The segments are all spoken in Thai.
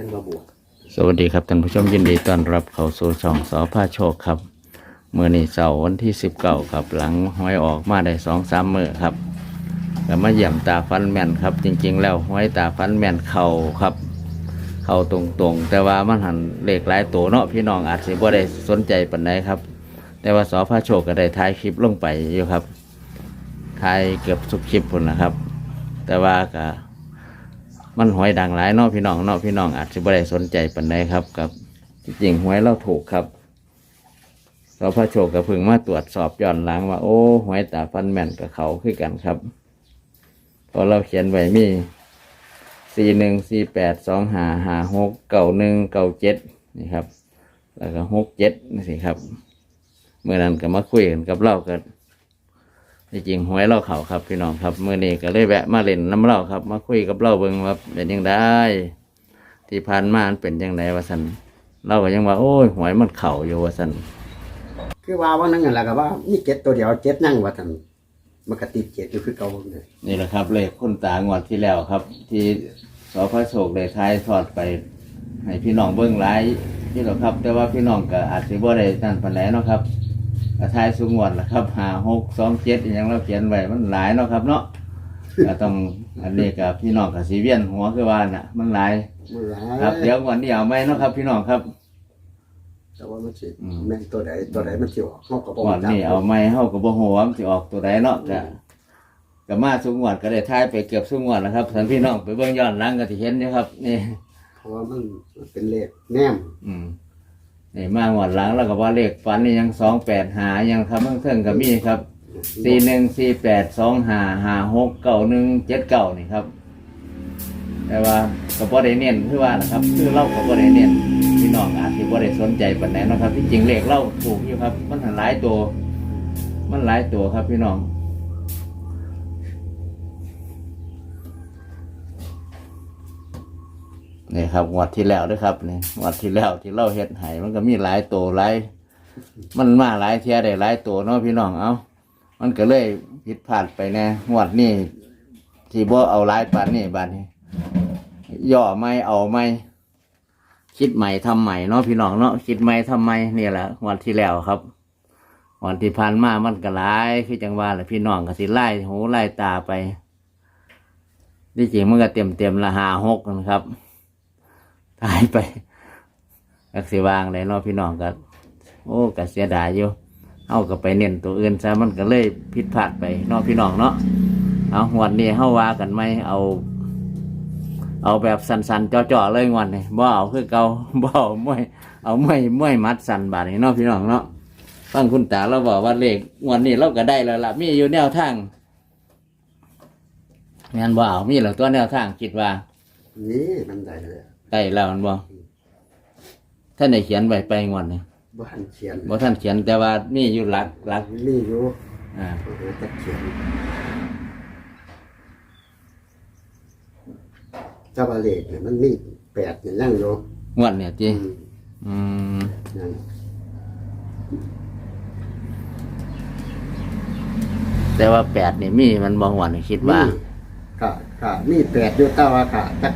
งินมาบวกสวัสดีครับท่านผู้ชมยินดีต้อนรับเข้าสู่ช่องสอพาโชคครับเมื่อนี้เสาร์วันที่สิบเก้าครับ หลังหวยออกมาได้สองสามมือครับก็มาเยี่ยมตาฟันแม่นครับ จริง ๆ แล้วหวยตาฟันแม่นเข่าครับ เข่าตรงๆ แต่ว่ามันหันเลขหลายตัวเนาะพี่น้องอาจสิบ่ได้สนใจปานใดครับ แต่ว่าสอพาโชคก็ได้ถ่ายคลิปลงไปอยู่ครับถ่ายเกือบสุกคลิปพุ่นนะครับ แต่ว่าก็ มันหวยดังหลายเนาะพี่น้องเนาะพี่น้องอาจจะไม่ได้สนใจปานใดครับกับจริงหวยเราถูกครับสพโชคกับพึงมาตรวจสอบย้อนหลังว่า โอ้หวยตาฟันแม่นกับเขาคือกันครับพอเราเขียนไว้มีสี่หนึ่งสี่แปดสองหาหาหกเก่าหนึ่งเก่าเจ็ดนี่ครับ แล้วก็หกเจ็ดนี่สิครับเมื่อนั้นก็มาคุยกันกับเรากัน ที่จริงหวยเราเขาครับพี่น้องครับเมื่อนี้ก็เลยแวะมาเล่นน้ำเราครับ มาคุยกับเราเบิ่งว่าเป็นยังไงที่ผ่านมามันเป็นยังไงวะสันเราก็ยังว่าโอ้ยหวยมันเข่าอยู่วะสันคือว่าว่านั่นแหละก็ว่ามีเจ็ดตัวเดียวเจ็ดนั่งว่าท่านมันก็ติดเจ็ดอยู่คือเก่าเลยนี่แหละครับ เลขคุณตางวดที่แล้วครับ ที่สพระโศกได้ทายทอดไปให้พี่น้องเบิ่งหลายที่เราครับ แต่ว่าพี่น้องก็อาจจะบ่ได้นั่นปานใดเนาะครับ ก็ทายสูงวดละครับหาหกสองเจ็ดอหย่างเราเขียนไว้มันหลายเนาะครับเนาะก็ต้องอันนี้กับพี่น้องกับสีเวียนหัวคือว่าน่ะ มันหลายมันหลายครับเดี๋ยววันนี้เอาไหมเนาะครับ พี่น้องครับ แต่ว่ามันสิอืม แม่นตัวใดตัวใดมันสิออกเขาก็บอกวันนี้เอาไหมเฮากับบ่ฮู้ว่ามันสิออกตัวใดเนาะก็ก็มาสุงวดก็ได้ทายไปเกือบสุงวดแล้วครับท่านพี่น้องไปเบิ่งย้อนหลังก็สิเห็นอยู่ครับ นี่ เพราะว่ามันมันเป็นเลขแนมอืม นี่มางวดหลังแล้วก็ว่าเลขฝันนี่ยังสองแปดหายังครับเพิ่งเทิงก็มีครับสี่หนึ่งสี่แปดสองหาหาหกเก้าหนึ่งเจ็ดเก้านี่ครับ แต่ว่าก็บ่ได้เน้นคือว่านะครับ คือเราก็บ่ได้เน้นพี่น้องอาจจะบ่ได้สนใจปานใดเนะครับ ที่จริงเลขเราถูกอยู่ครับมันหันหลายตัว มันหลายตัวครับพี่น้อง นี่ครับงวดที่แล้วด้วยครับนี่งวดที่แล้วที่เราเฮ็ดไห้มันก็มีหลายตัวหลายมันมาหลายเทียได้หลายตัวเนาะพี่น้องเอามันก็เลยผิดพลาดไปแน่งวดนี้ที่บ่เอาหลายปานนี่บาดนี้ย่อไม่เอาไม่คิดใหม่ทำใหม่เนาะพี่น้องเนาะคิดใหม่ทำใหม่นี่แหละงวันที่แล้วครับวันที่ผ่านมามันก็หลายคือจังว่าแหละพี่น้องก็สิไล่หูไล่ตาไปที่จริงมันก็เต็มเต็มละหาหกนะครับ ตายไปกักสิวางเลยเนาะพี่น้องก็โอ้ก็เสียดายอยู่เฮาก็ไปเน้นตัวอื่นซะมันก็เลยผิดพลาดไปเนาะพี่น้องเนาะเอางวันนี้เฮาว่ากันไหมเอา เอาแบบสันๆจ่อๆเลยงวันนี้บ่เอาคือเก่าบ่เอามวยเอามวยมวยมัดสันบาดนี้เนาะพี่น้องเนาะฟังคุณตาเราบอกว่าเลขงวันนี้เราก็ได้แล้วล่ะมีอยู่แนวทางงานบ่เอามีแล้วตัวแนวทางคิดว่านี่มันได้เลย ได้แล้วมันบ่ท่านได้เขียนไว้ไปงวันนี้บ้านเขียนบ่ท่านเขียนแต่ว่ามีอยู่หลักหลักนี่อยู่อ่าเออจะเขียนถ้าว่าเลขเนี่ยมันมีแปดเนี่ยยังอยู่งวดเนี่ยจีอืมอืมยังแต่ว่าแปดนี่มีมันบ่งวันนี้คิดว่านี่ค่ะค่ะมีแปดอยู่แต่ว่าค่ะจะ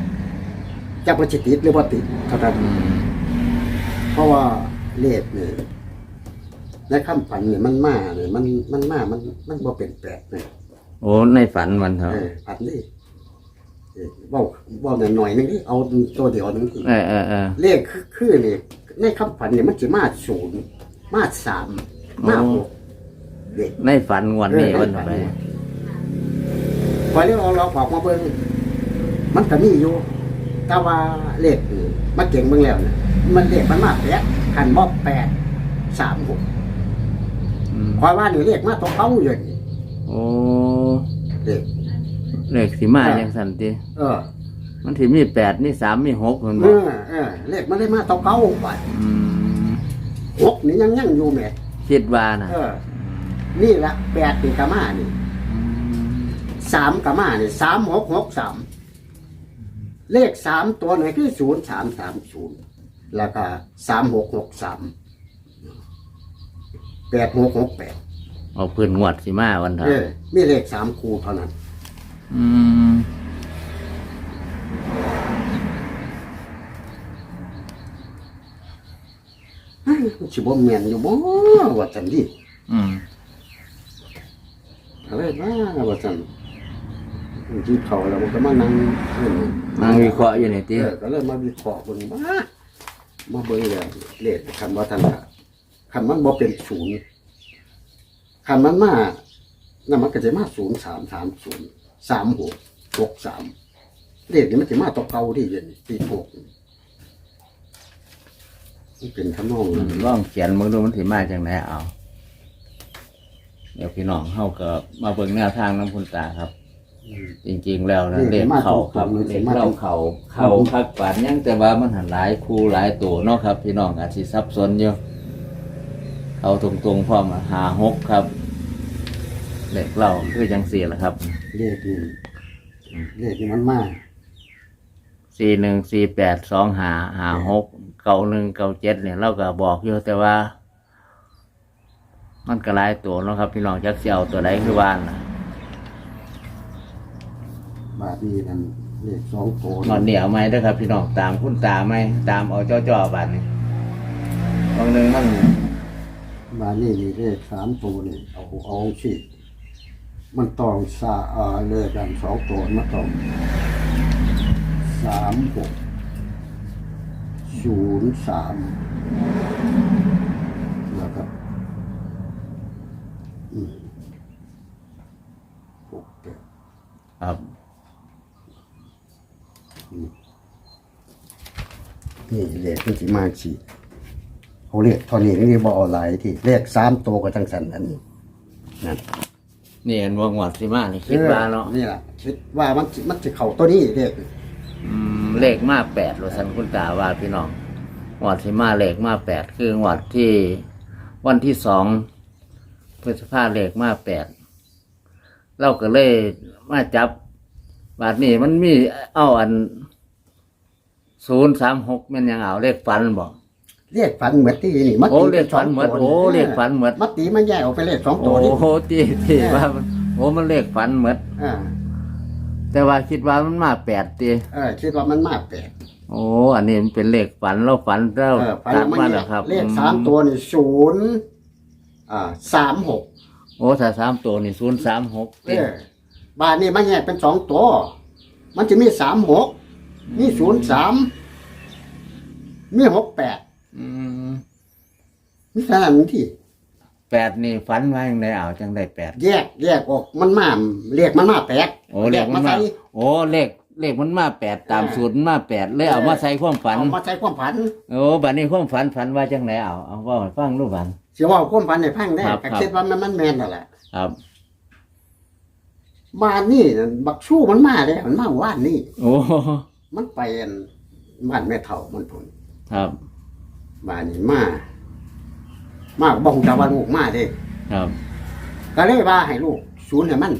จะบ่สิติดหรือบ่ติดเท่านั้นอืมเพราะว่าเลขเนี่ยในคำฝันเนี่ยมันมาเนี่ยมันมันมามันมันบ่เป็นแปดเนี่ยโอ้ในฝันมันเถอะเออฝันนี่เออเว้าเว้าหน่อยๆนึงนี่เอาตัวเดียวนึงเออเออเออ เลขคือคือเลขในคำฝันเนี่ยมันสิมาศูนย์มาสามมาหกเลขในฝันงวันนี้วันไปพอเรียกเราเราบอกมาเบิ่งมันก็มีอยู่ แต่ว่าเลขนี่มาเก่งเบิ่งแล้วเนี่ยมันเลขมันมาแปดคันบ่แปดสามหกอืมคอยว่านี่เลขมาตัวเก้าอยู่นี่โอ้เลขเลขสีมาอย่างสันติเออมันถือมีแปดมีสามมีหกคนเอบอกอเออเลขมันได้มาตัวเก้าบาทอืมหกนี่ยังยังอยู่แหม่คิดว่านะเออ นี่ละแปดนี่กะมานี่สามกะมานี่สามหกหกสาม เลขสามตัวไหนคือศูนย์สามสามศูนย์แล้วก็สามหกหกสามแปดหกหกแปดเอาเพื่อนงวดสิมาวันเถเออะอมีเลขสามคูเท่านั้น อืมชิบเมียนอยู่บ่วัดจันดิอืมเอะไรบ้าว่าจัน ที่เขาแล้วมันก็มานั่งเล่นนั่งวิเคราะห์อยู่ในเอที่อก็เลยมาวิเคราะห์เบิ่งว่ามาเบิ่งแล้วเลขคำว่าท่านว่าคำมันบ่เป็นศูนย์คำมันมานั่นมันก็จะมาศูนย์สามสามศูนย์สามหกหกสามเลขนี้มันจะมาตัวเก่าที่เย็นปีหกมันเป็นทำนองนั้นลองเขียนมึงดูมันสิมาจังไหนเอา เดี๋ยวพี่น้องเฮาก็มาเบิ่งแนวทางน้ำพุนตาครับ จริงๆแล้วนะเด็กเขาครับเด็กเราเขาเขาคักปานยังแต่ว่ามันหันหลายคู่หลายตัวเนาะครับ พี่น้องอาจสิซับซ้อนอยู่เขาตรงๆพร้อมหาหกครับเด็กเราคือจังสี่ละครับเลขนี้เลขนี้มันมาสี่หนึ่งสี่แปดสองหาหาหกเก้าหนึ่งเก้าเจ็ดเนี่ยเราก็บอกอยู่แต่ว่า มันก็หลายตัวเนาะครับ พี่น้องจักเสียวตัวใดคือว่านนะ บาทนี้นั่นเลขสองตัวนอนเหนียวไหมเด้อครับ พี่น้องตามคุณตาไหมตามเอาจ้อจ่อๆบาทนี่บางหนึ่งมันบาทนี้นี่เลขสามตัวนี่เอาเอาสิมันต้องสาเอ่อเลขกันสองตัวมันต้องสามหกศูนย์สามแล้วก็อืมหกแปด ครับ นี่เลขมันสิมาสิเขาเลขเท่านี้นี่บ่เอาหลายที่เลขสามตัวก็จังสันอันนี้นั่นนี่เห็นวงหวัดสิมานี่คิดว่าเนาะนี่แหละคิดว่ามันสิมันจะเข้าตัวนี้เลขอืมเลขมาแปดโรสันคุณตาว่าพี่น้องหวัดสิมาเลขมาแปดคือหวัดที่วันที่สองพฤษภาเลขมาแปดเราก็เลยมาจับบาทนี้มันมีเอาอัน ศูนย์สามหกมันยังเอาเลขฟันบอกเลขฝันเหมือนที่นี่มันโอ้ตีเลขฝันเหมือนโอ้เลขฝันเหมือนมันตีมันแยกออกไปเลขสองตัโอ้วนี่โหที่ที่ว่ามันโอ้มันเลขฝันเหมือนอ่าแต่ว่าคิดว่ามันมาแปดตีเออคิดว่ามันมากแปดโอ้อันนี้มันเป็นเลขฝันเราฝันเราเออฝันตัดมันมาแยแล้วกครับเลขสามตัวนี่ศูนย์อ่าสามหกโอ้ถ้าสามตัวนี่ศูนย์สามหกเออบ้านนี้มันแยกเป็นสองตัว มันจะมีสามหก มีศูนย์สามมีหกแปดอืมมีขนาดนี้ที่ แปดนี่ฝันว่าอย่างไรเอาจังได้แปดแยกแยกออกมันมาเรียกมันมาแปดโอ้เลขมันมาใส่โอ้เลขเลขมันมาแปดตามสูตรมันมาแปดเลยเอามาใส่ความฝัน เอามาใช้ความฝันโอ้บัดนี้ความฝันฝันว่าจังไหนเอาเอาว่าให้ฟังรูปฝัน เสียว่าความฝันในพังได้ครับแต่ครับ คิดว่ามันมันแมนนั่นแหละครับ บ้านนี่น่ะบักชู้มันมาเลยมันมาว่านนี่ โอ้ มันไปอันบ้านแม่เฒ่ามันพุ่นครับบ้านนี่มามาบ่งจาว่าลูกมาเด้ครับก็เลยว่าให้ลูกศูนย์ให้มัน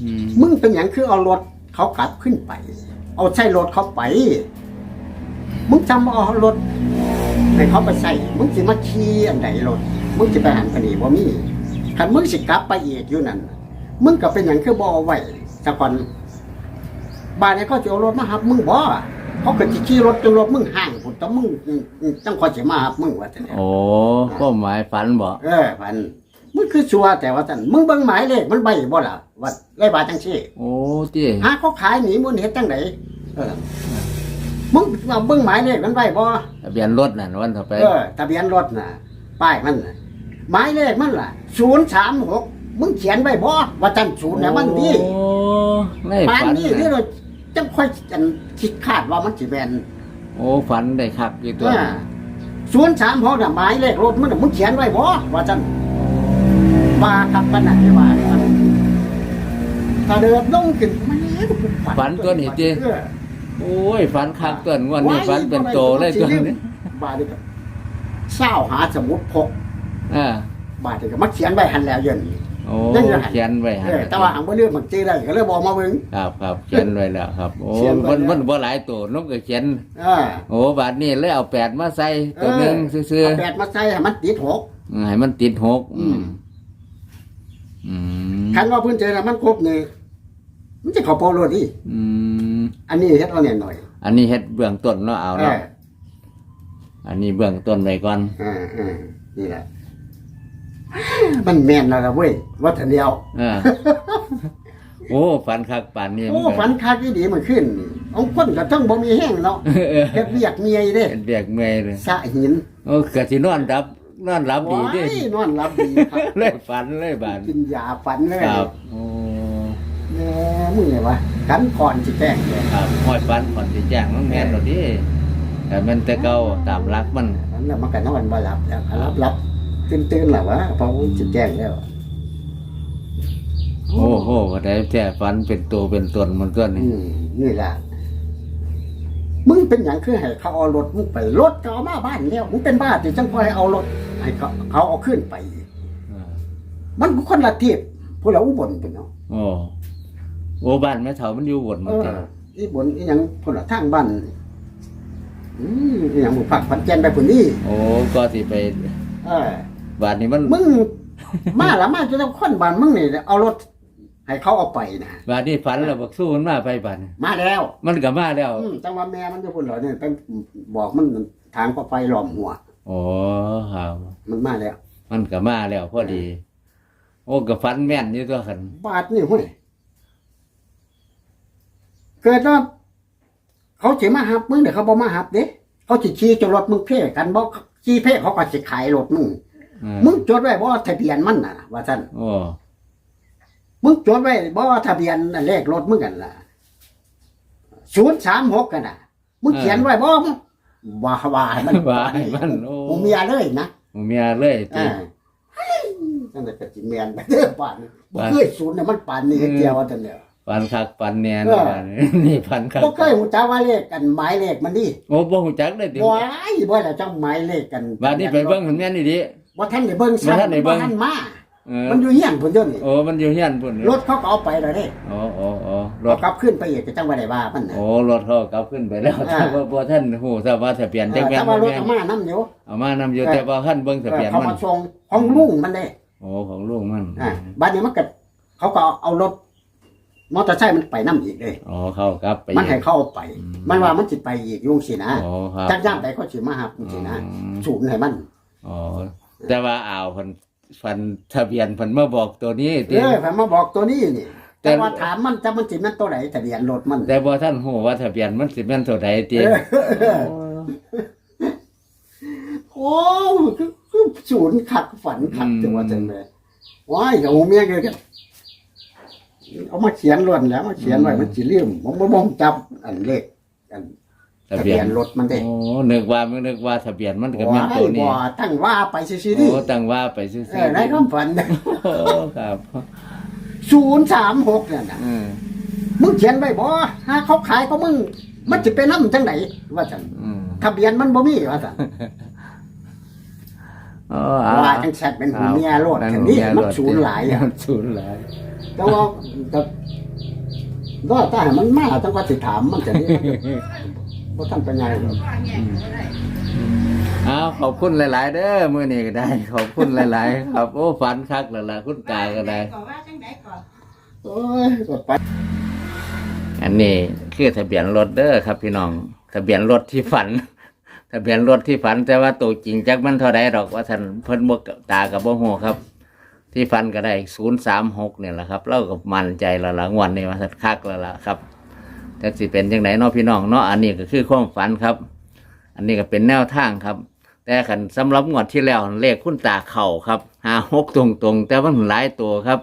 อืมมึงเป็นอย่างคือเอารถเขากลับขึ้นไป เอาใช้รถเขาไป มึงจำเอารถให้เขาไปใส่มึงสิมาขี่อันไหนรถ มึงสิไปหันไปนี่บ่มีคันมึงสิกลับไปอีกอยู่นั่น มึงก็เป็นอย่างคือบ่เอาไว้สักก่อน บ้านนี้เขาจะเอารถมาหับมึงบ่เขาก็สิขี่รถจนรถมึงห่างพุ่นแต่มึงจังคอยสิมาหับมึงว่าแต่เนี่ยโอ้ความหมายฝันบอกเออพันมึงคือชัวร์แต่ว่าท่านมึงเบิ่งหมายเลขมันใบบ่ล่ะว่าเลขบาทจังซี่โอ้ที่หาเขาขายหนีมึงเฮ็ดจังไดเออมึงเอาเบิ่งหมายเลขมันใบบ่ทะเบียนรถน่ะวันต่อไปเออทะเบียนรถน่ะป้ายมันน่ะหมายเลขมันล่ะ036มึงเขียนไว้บ่ว่าจันศูนย์เนี่ยมันดีโอ้ในปานฝันนี้ที่น่ะเรา จังค่อยจันคิดคาดว่ามันสิแม่นโอ้ฝันได้คักอยู่ตัวอ่า036น่ะหมายเลขรถมันน่ะมึงเขียนไว้บ่ว่าจันว่ากับปานนั้นที่ว่าเนี่ยมันถ้าเดินลงขึ้นมันฝันตัวนี้ติเออ โอ้ยฝันคักตัวงวันนี้ฝันเป็นโตเลยตัวนี้บาดนี้ก็เศร้าหาสมุดพกอ่าบาดนี้ก็มาเขียนไว้หันแล้วเย็น โอ้ยังอยู่หั่นเขียนไว้เอฮะอแต่ว่าหังบ่เรื่องมันจื้อได้ก็เลยบอกมาเบิ่ง ครับครับเขียนไว้แล้วครับ โอ้เขียนไว้มันแล้ว มันบ่หลายตัวนกก็เขียนเออโอ้บาดนี้เลยเอาแปดมาใส่ตัวหนึ่งซื่อเอาแปดมาใส่ให้มันติดหกๆให้มันติดหกอืม อืมคันว่าเพิ่นเจอแล้วมันครบนี่มันจะเข้าเป้าโลดดิอืมอันนี้เฮ็ดเอาแน่หน่อยอันนี้เฮ็ดเบื้องต้นเนาะเอาเอเนาะออันนี้เบื้องต้นไว้ก่อนอ่าอ่านี่แหละ มันแม่นแล้วล่ะเว้ยว่าทันเดียวเออโอ้ฝันคักป่านนี้โอ้มัก็ฝันคักที่ดีมันขึ้นนี่เอาคนก็ต้องบ่มีแห้งเนาะเออเฮ็ดเวียกเมียเด้เป็นเบียกเมื่อยเลยสะหินโอ้กะสินอนรับนอนรับดีเดิโอ้ยนอนหลับดีครับเลยฝันเลยบาดกินยาฝันเลยครับโอ้แหม่มึงไงวะกันก่อนสิแจ้งเลยครับห้อยฝันก่อนสิแจ้งมันแม่นดอกดิแต่มันแต่เก่าตามรักมันอันนั้นมันก็นอนบ่หลับแล้วรับรับ ตื่นตื่นๆแล้ววะเพราะสิแจ้งแล้วโอ้โหก็ได้แท้ฝันเป็นตัวเป็นตนมันก็อืนี่มนี่แหละมึงเป็นอย่างคือให้เขาเอารถมึงไปรถเขาเอามาบ้านแล้วมึงเป็นบ้าที่จังพอให้เอารถให้เขาเขาเอาขึ้นไป อ่ามันคนละเทียบพวกเราอุบลเป็นเนาะโอ้โอ้บ้านแม่เฒ่ามันอยู่บนเอมันอเจ้าอีบนอีหยังพวกเราทางบ้านอืมอีหยังหมู่ผักพันแกนไปพุ่นนี่โอ้ก็สิไปเออ บ้านนี้มันมึงมาละมาจะต้องคนบ้านมึงนี่เอารถ ให้เขาเอาไปนะบ้านนี้ฝันแล้วบักสู้มันมาไปบ้านมาแล้ว มันก็มาแล้วอืมจังว่าแม่มันจะพุ่นเหรอเนี่ยไปบอกมันทางก็ไฟหลอมหัวโอ้ครับมันมาแล้ว มันก็มาแล้วพอดี โอ้ก็ฝันแม่นอยู่ตัวคันบาทนี่ห้วยเกิดว่าเขาสิมาหับมึงเดี๋ยวเขาบ่มาหับเด้เขาสิขี่จนรถมึงเพ่กันบ่ขี่เพ่เขาก็สิขายรถมึงอ่า มึงจดไว้บ่ทะเบียนมันน่ะ ว่าซั่นโอ้มึงจดไว้บ่ทะเบียนเลขรถมึงกันล่ะ036กันน่ะ มึงเขียนไว้บ่ว่าว่าให้มันว่าให้มันโอ้กูเมียเลยนะผมเมียเลยติอ่านั่นแหละก็สิแม่นไปเด้อป่านนี้บ่เคยศูนย์เนี่ยมันป่านนี้เดียวว่าซั่นเด้อฝันคักฝันแน่นเออบ้านนี้นี่ฝันคักบ่เคยหูจักว่าเลขกันหมายเลขมันดิโอ้บ่ฮู้จักเลยติว้ายบ่ได้จังหมายเลขกันบ้านนี้ไปเบิ่งเห็นแม่นอีดิ บ่ทันได้เบิ่งบ่ทันได้เบิ่ง ทันมาเออมันอยู่เฮียนพุ่นเดี๋ยวนี้โอ้มันอยู่เฮียนพุ่นรถเขาก็เอาไปแล้วเด้โอ้โอ้โอ้รรถถกลับขึ้นไปอีกก็จังว่าได้ว่ามันน่ะ โอ้รถเขากลับขึ้นไปแล้วอ่า แต่ว่าบ่ท่านฮู้ทราบว่าทะเบียนเอจักอแม่นแต่บ่ว่ารถแม่นเอามานํอยู่เอามานำอยู่เออแต่ว่าท่านเบิ่งทะเออเบียนเขามันมาส่งของลุงมันเด้โอ้ของลุงมันอ่าบัดนี้มันก็เขาก็เอารถมอเตอร์ไซค์มันไปนํอีกเด้อ๋อเขากลับไปมันให้เขาเอาไปอืมมันว่ามันสิไปอีกยุงสินะ โอ้ครับ จักย่ามใดก็สิมาหับจังซี่นะอืม ศูนย์ให้มัน อ๋อ แต่ว่าอ่าวเพิ่นฟันทะเบียนเพิ่นมาบอกตัวนี้เอติ อผมมาบอกตัวนี้นี่ แต่ แต่ว่าถามมันจะมันสิแม่นตัวไหนทะเบียนรถมันแต่บ่ท่านฮู้ว่าทะเบียนมันสิแม่นเท่าใดติเออโอ้คือคือศูนย์ขัดฝันขัดจังว่าจังเลยว้ายกับเมียเกันเอามาเขียนล้วนแล้วมาเขียนไว้มันสิลืมผมบ่บ่จับอันเลขอัน ทะทะเบีเบียยนนรถมันเด้โอ้นึกว่ามึงนึกว่าทะเบียนมันก็แม่ว้านยตัวนี้บ่ตั้งว่าไปซื่อๆดิโอ้ตั้งว่าไปซื่อเออในความฝันโอ้ครับ036นั่นน่ะอืมมึงเขียนไว้บ่ถ้าเขาขายก็มึง มันจะเป็นน้ำจังไหนว่าจังอืมทะเบียนมันบ่มีว่าจังอ๋ออ่าว่าจังแซดเป็นหูเมียโลดนั่นคันหูนี้เมียมันโลดศูนย์หลายอะมันศูนย์หลาย แต่ว่าแต่ว่าถ้าให้มันมาจังว่าสิถามมันจะนี่ บ่ทันปัญญาหรอกอ้าวขอบคุณหลาย ๆ เด้อมื้อนี้ก็ได้ ขอบคุณหลาย ๆ ครับ โอ้ฝันคักแล้วล่ะคุณตาก็ได้ ก่อนว่าจังไดก่อนโอ้ยกดไปอันนี้คือทะเบียนรถเด้อครับ พี่น้อง ทะเบียนรถที่ฝัน ทะเบียนรถที่ฝัน แต่ว่าตัวจริงจักมันเท่าใดดอกว่าท่านเพิ่นบ่ตากับบ่ฮู้ครับ ที่ฝันก็ได้036เนี่ยแหละครับเราก็มั่นใจแล้วล่ะงวดนี้ว่าสัตคักแล้วล่ะครับ แต่สิเป็นจังไดเนาะพี่น้องเนาะอันนี้ก็คือความฝันครับ อันนี้ก็เป็นแนวทางครับ แต่ขันสำหรับงวดที่แล้วเลขคุณตาเข่าครับหาหกตรงๆแต่ว่ามันหลายตัวครับ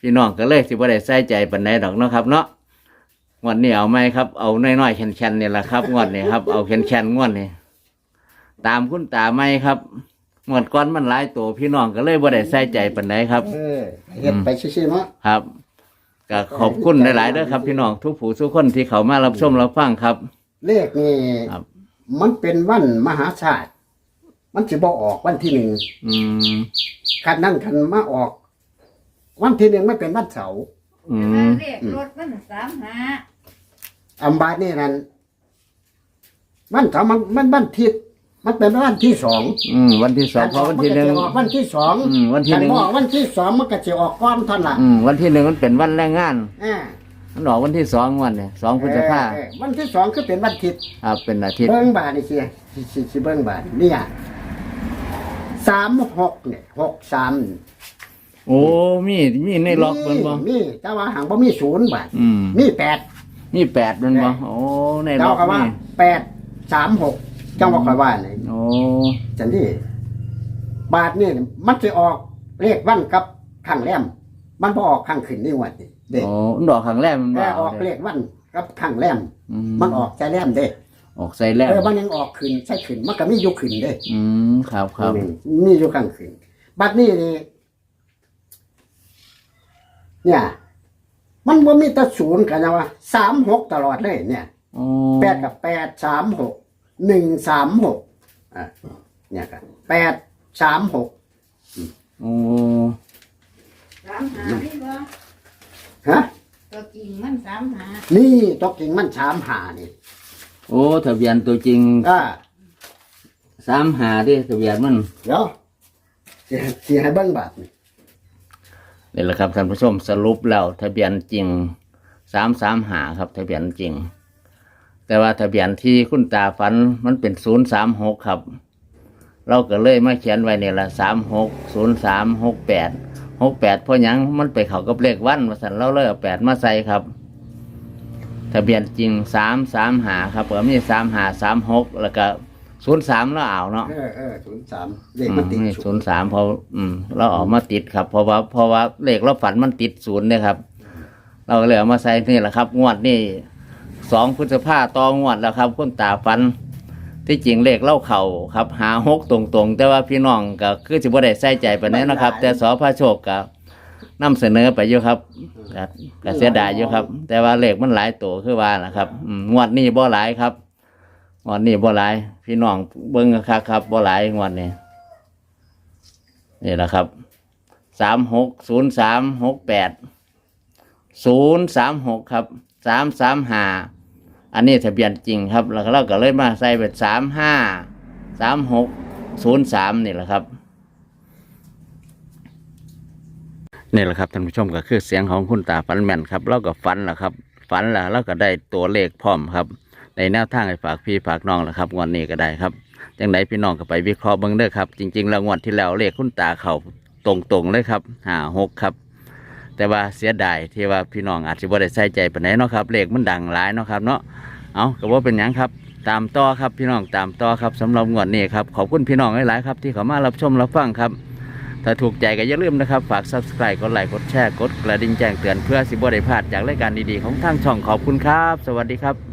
พี่น้องก็เลยสิบ่ได้ใส่ใจปันใดดอกเนาะครับ เนาะงวดนี้เอาไหมครับเอาน้อยๆแข็งๆนี่แหละครับงวดนี้ครับเอาแข็งๆงวดนี้ตามคุณตาไหมครับงวดก้อนมันหลายตัวพี่น้องก็เลยบ่ได้ใส่ใจปันใดครับ เออเฮ็ดไปซื่อๆเนาะครับ ก็ขอบคุณหลายๆเด้อครับพี่น้องทุกผู้ทุกคนที่เขามารับชมรับฟังครับ เลขนี่ครับ มันเป็นวันมหาชาติ มันสิบ่ออกวันที่หนึ่งอืมคันนั้นคันมาออก วันที่หนึ่งไม่เป็นวันเสาร์อืแต่มว่าเลขรถมันสามหาอัมบาดนี่นั่นวันเสาร์มันมันวันที่ มันเป็นวันที่สองอืมวันที่สองเพราะวันที่หนึ่ง มัก็จะออกวันที่สองอืมวันที่หนึ่งคับอกวันที่สองมันก็จะออกก้อนเท่านั้นอืมวันที่หนึ่งมันเป็นวันแรงงานอ่ามันออกวันที่สองวันเนี่ยสองพฤษภาเออวันที่สองคือเป็นวันอาทิตย์ครับเป็นอาทิตย์เบิ้งบาทนี่สิสิสิสิเบิ้งบาทเนี่ยสามหกเนี่ยหกสามโอ้มีมีในล็อกเบิ่งบ่ มีแต่ว่าหางบ่มีศูนย์บาทอืม มีแปด มีแปดเบิ่งบ่โอ้ในล็เจ้าอกก็ว่ามีแปดสามหกเจ้าว่าคอยว่าไหนโอ้จันที่บาทนี่มันจะออกเลขวันกับข้างแรมมันบ่ออกข้างขึ้นนี่หวัดนี่เด็กโอ้มันดอกข้างแรกมันบ่แต่ออกเลขวันกับข้างแรมอืมันออกใจแรมเด้ออกใส่แรกเออมันยังออกขึ้นใช่ขึ้นมันก็มีอยู่ขึ้นเด้ อืมครับครับมีอยู่ข้างขึ้นบัดนี้นี่เนี่ย มันบ่มีแต่ศูนย์กันนะว่าสามหกตลอดเลยเนี่ยโอ้แปดกับแปดสามหก หนึ่งสามหกอะเนี่ยกันแปดสามหกโอ้สามหานี่บ่ฮะตัวจริงมันสามหานี่ตกจริงมันสามหานี่โอ้ทะเบียนตัวจริงอ่าสามหาดิทะเบียนมันเดี๋ยวสิสิให้เบิ้งบาทนี่นี่แหละครับท่านผู้ชมสรุปแล้วทะเบียนจริงสามสามหาครับทะเบียนจริง แต่ว่าทะเบียนที่คุณตาฝันมันเป็นศูนย์สามหกครับ เราก็เลยมาเขียนไว้เนี่ยละสามหกศูนย์สามหกแปดหกแปดเพราะหยังมันไปเข้ากับเลขวันมาสันเราเลยเอาแปดมาใส่ครับ ทะเบียนจริงสามสามหาครับก็มีสามหาสามหกแล้วก็ศูนย์สามแล้วเอาเนาะเออเออศูนย์สามเลขมันติดศูนย์สามพออืมเราออกมาติดครับ เพราะว่าเพราะว่าเลขเราฝันมันติดศูนย์เนี่ยครับ เราก็เลยเอามาใส่นี่แหละครับ งวดนี่ สองพฤษภาต่องวดแล้วครับคุณตาฝัน ที่จริงเลขเล่าเข่าครับ หาหกตรงๆ แต่ว่าพี่น้องก็คือจะบ่ได้ใส่ใจไปานนั้นนะครับ แต่สอพระโชคกับนำเสนอไปอยู่ครับก็ก็เสียดายอยู่ครับ แต่ว่าเลขมันหลายตัวคือว่านะครับอืมงวดนี้บ่หลายครับงวดนี้บ่หลาย พี่น้องเบิ่งคักครับบ่หลายงวดนี้นี่แหละครับสามหกศูนย์สามหกแปดศูนย์สามหกครับ สามสามห้าอันนี้ทะเบียนจริงครับแล้วก็เราก็เลยมาใส่เป็นสามห้าสามหกศูนย์สามนี่แหละครับนี่แหละครับท่านผู้ชมก็คือเสียงของคุณตาฟันแม่นครับเราก็ฝันแหละครับฝันแล้วเราก็ได้ตัวเลขพร้อมครับ ในแนวทางให้ฝากพี่ฝากน้องแหละครับงวดนี้ก็ได้ครับจังไหนพี่น้องก็ไปวิเคราะห์เบิ่งเด้อครับจริงๆแล้วงวดที่แล้วเลขคุณตาเขาตรงๆเลยครับห้าหกครับ แต่ว่าเสียดายที่ว่าพี่น้องอาจจะบ่ได้ใส่ใจปานไหนเนาะครับเลขมันดังหลายเนาะครับเนาะเอาก็ว่าเป็นหยังครับ ตามต่อครับพี่น้องตามต่อครับสำหรับงวดนี้ครับขอบคุณพี่น้องหลายๆครับที่เขามารับชมรับฟังครับ ถ้าถูกใจก็อย่าลืมนะครับ ฝาก subscribe กดไลค์กดแชร์กดกระดิ่งแจ้งเตือนเพื่อสิบ่ได้พลาดจากรายการดีๆของทางช่องขอบคุณครับ สวัสดีครับ